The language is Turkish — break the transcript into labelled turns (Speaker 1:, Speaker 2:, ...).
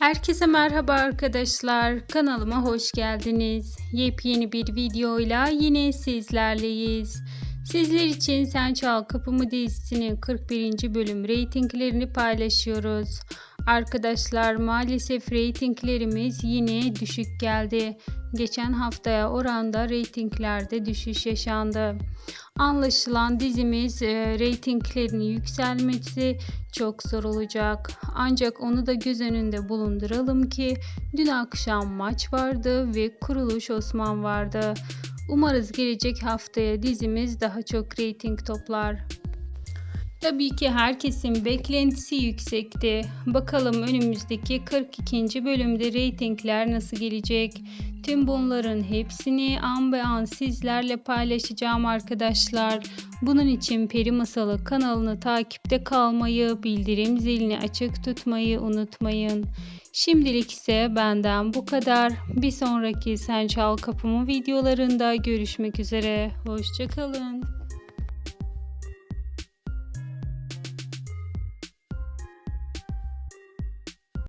Speaker 1: Herkese merhaba arkadaşlar. Kanalıma hoş geldiniz. Yepyeni bir videoyla yine sizlerleyiz. Sizler için Sen Çal Kapımı dizisinin 41. bölüm reytinglerini paylaşıyoruz. Arkadaşlar maalesef reytinglerimiz yine düşük geldi. Geçen haftaya oranda reytinglerde düşüş yaşandı. Anlaşılan dizimiz e, reytinglerini yükselmesi çok zor olacak. Ancak onu da göz önünde bulunduralım ki dün akşam maç vardı ve Kuruluş Osman vardı. Umarız gelecek haftaya dizimiz daha çok reyting toplar. Tabii ki herkesin beklentisi yüksekti. Bakalım önümüzdeki 42. bölümde reytingler nasıl gelecek? Tüm bunların hepsini an be an sizlerle paylaşacağım arkadaşlar. Bunun için Peri Masalı kanalını takipte kalmayı, bildirim zilini açık tutmayı unutmayın. Şimdilik ise benden bu kadar. Bir sonraki Sen Çal Kapımı videolarında görüşmek üzere. Hoşçakalın.